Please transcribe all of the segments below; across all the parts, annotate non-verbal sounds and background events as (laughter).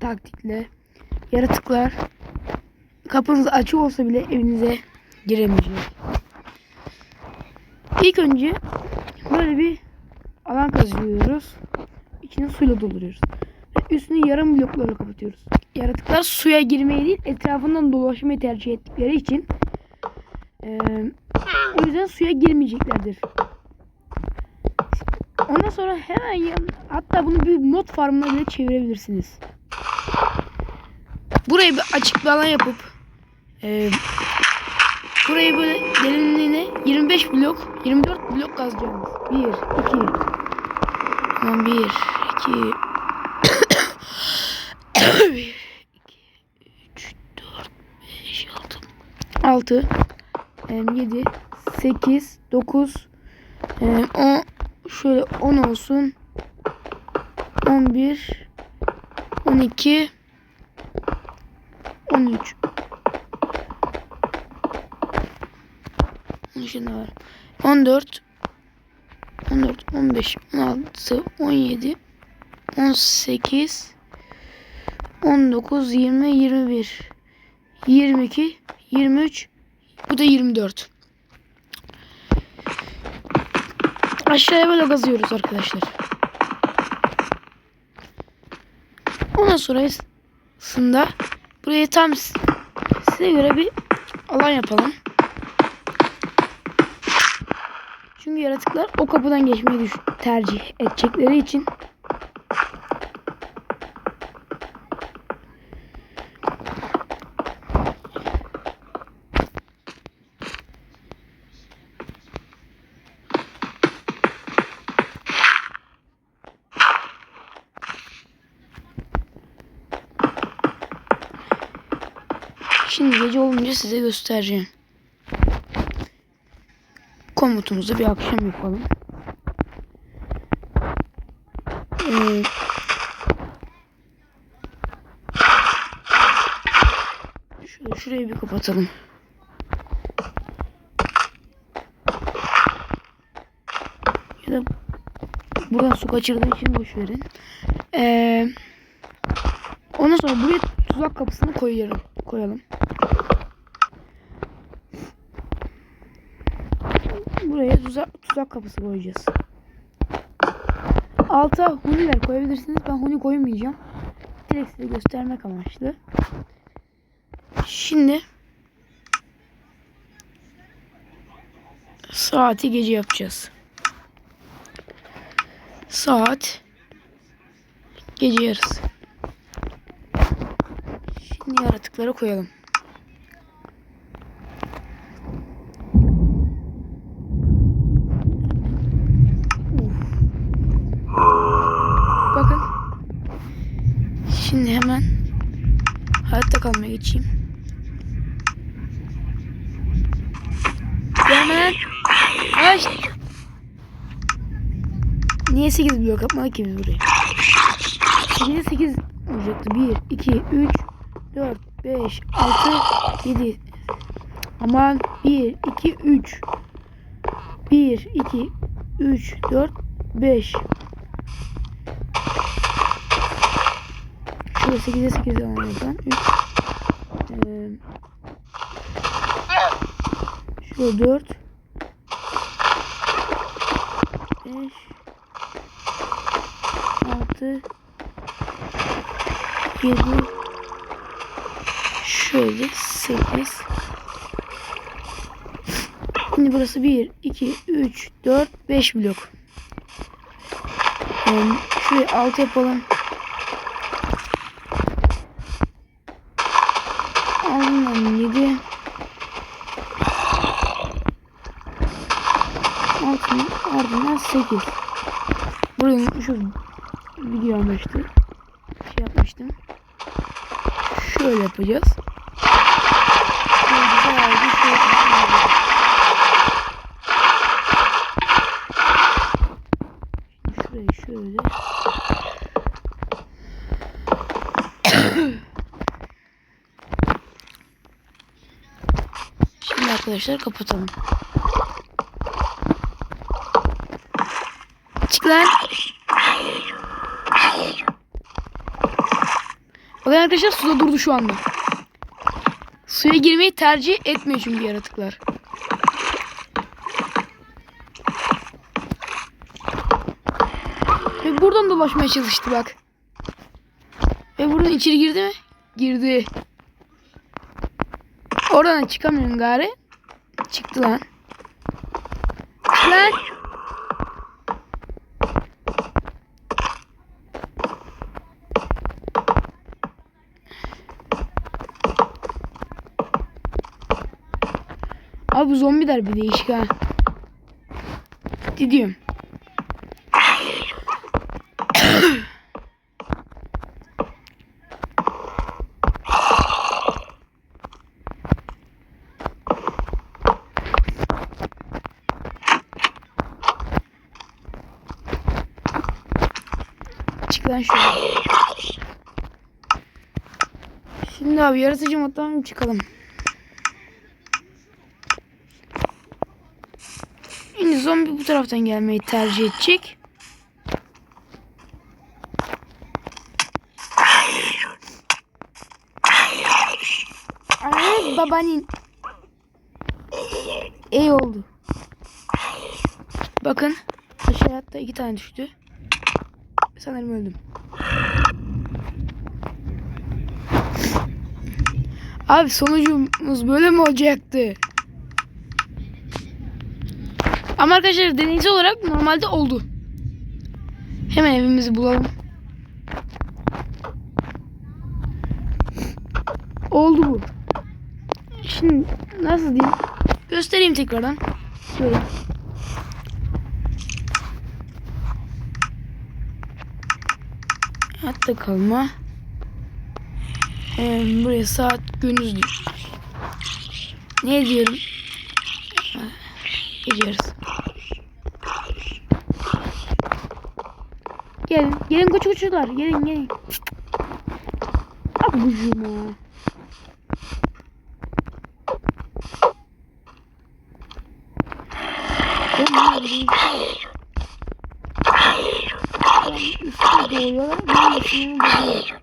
taktikle yaratıklar kapınız açık olsa bile evinize giremeyecek. İlk önce böyle bir alan kazıyoruz. İçini suyla dolduruyoruz. Ve üstünü yarım bloklarla kapatıyoruz. Yaratıklar suya girmeyi değil etrafından dolaşmayı tercih ettikleri için eee, o yüzden suya girmeyeceklerdir. Ondan sonra hemen yan, hatta bunu bir mod farmına bile çevirebilirsiniz. Burayı bir açık bir alan yapıp eee burayı böyle derinliğine 25 blok 24 blok kazacağız. 1 2 Tamam 1 2 1 2 3 4 5 6 6 7 8 9 10 şöyle 10 olsun. 11 12 13 Şimdi var. 14 14 15 16 17 18 19 20 21 22 23 bu da 24 Aşağıya böyle kazıyoruz arkadaşlar. Ondan sonrasında buraya tam size göre bir alan yapalım. Çünkü yaratıklar o kapıdan geçmeyi tercih edecekleri için Şimdi gece olunca size göstereceğim. Komutumuzu bir akşam yapalım. Ee, şöyle şurayı bir kapatalım. Ya da buradan su kaçırdığı için boş verin. Ee, ondan sonra buraya tuzak kapısını koyalım. Koyalım. Buraya tuzak, tuzak kapısı koyacağız. Alta huniler koyabilirsiniz. Ben huni koymayacağım. Direkt size göstermek amaçlı. Şimdi saati gece yapacağız. Saat gece yarısı. Şimdi yaratıkları koyalım. Bakın. Şimdi hemen hayatta kalmaya geçeyim. Hemen. Ay. Niye 8 blok yapmadık ki biz buraya? 8'e 8 olacaktı. 1, 2, 3, 4, 5, 6, 7. Aman 1, 2, 3. 1, 2, 3, 4, 5. 8'e 8 alalım ben. 3. Ee, şöyle 4. 5. 6. 7. Şöyle 8. Şimdi burası 1, 2, 3, 4, 5 blok. Ee, şuraya 6 yapalım. Ardından 7 Altından ardından 8 Burayı unutmuşum Video almıştı Şey yapmıştım. Şöyle yapacağız Böyle güzel bir şey yapacağız. Şimdi Şurayı şöyle Şimdi arkadaşlar kapatalım. Çık lan. Bakın arkadaşlar suda durdu şu anda. Suya girmeyi tercih etmiyor çünkü yaratıklar. Ve buradan dolaşmaya çalıştı bak. Ve buradan içeri girdi mi? Girdi. Oradan çıkamıyorum gari. Çıktı lan. Lan. Abi bu zombiler bir değişik ha. Gidiyorum. Lan şöyle. Şimdi abi yaratıcı moddan çıkalım. Şimdi zombi bu taraftan gelmeyi tercih edecek. Ay babanin. İyi oldu. Bakın. Aşağıya iki tane düştü. Sanırım öldüm. Abi sonucumuz böyle mi olacaktı? Ama arkadaşlar deneyimsel olarak normalde oldu. Hemen evimizi bulalım. Oldu bu. Şimdi nasıl diyeyim? Göstereyim tekrardan. Şöyle. Hatta kalma. Ee, buraya saat gündüz diyor. Ne diyorum? Gece yarısı. Gelin. Gelin koç koçlar. Gelin gelin. Abi bucuma. Oğlum bunlar bir şey. Yani üstte doğuyorlar. Benim sinirim bozuyor.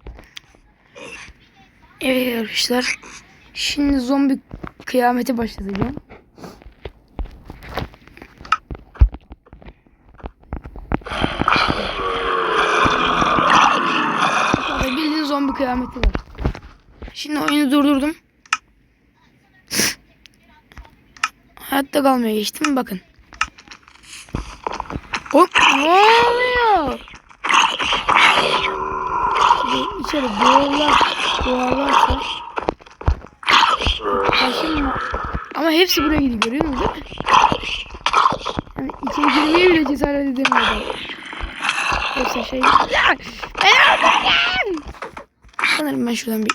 Evet arkadaşlar. Şimdi zombi kıyameti başlatacağım. Sonra bildiğin zombi kıyameti var. Şimdi oyunu durdurdum. Hayatta kalmaya geçtim. Bakın. Hop ne oluyor? Şimdi içeri doğarlar, doğarlarsa Taşınma. Ama hepsi buraya gidiyor görüyor musun değil mi? Yani içeri girmeye bile cesaret edemiyorlar. Yoksa şey... Ya! Ben! Sanırım ben şuradan bir...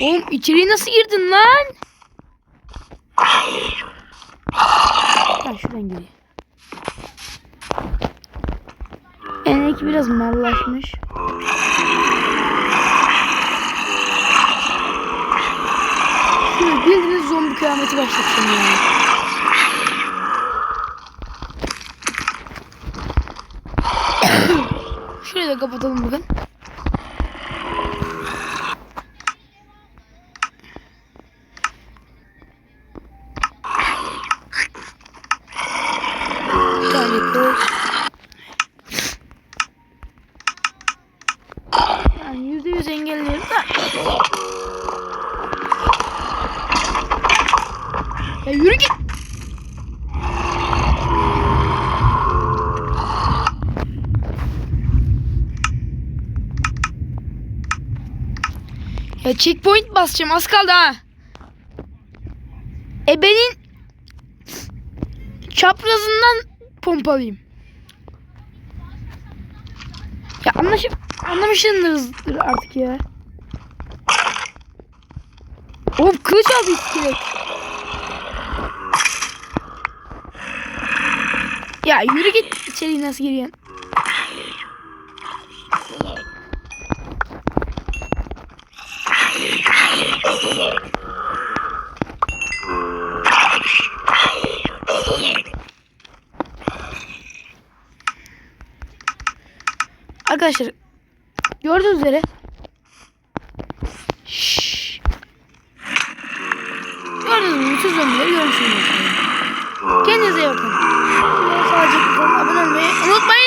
Oğlum içeriye nasıl girdin lan? Ben şuradan gireyim. Enek biraz mallaşmış. Şimdi bildiğiniz zombi kıyameti başlatacağım yani. (coughs) Şurayı da kapatalım bakın. Tane kılıç. Yani yüzde yüz engellerim de. Ya yürü git. Ya checkpoint basacağım az kaldı ha. Ebenin çaprazından pompalayayım. Ya anlaşıp anlamışsınızdır artık ya. Oğlum kılıç aldı iskelet. Ya yürü git içeri nasıl giriyorsun? Arkadaşlar gördüğünüz üzere Şşş. Gördüğünüz gibi bütün zombileri görmüşsünüz. Kendinize iyi bakın. Sadece abone olmayı unutmayın.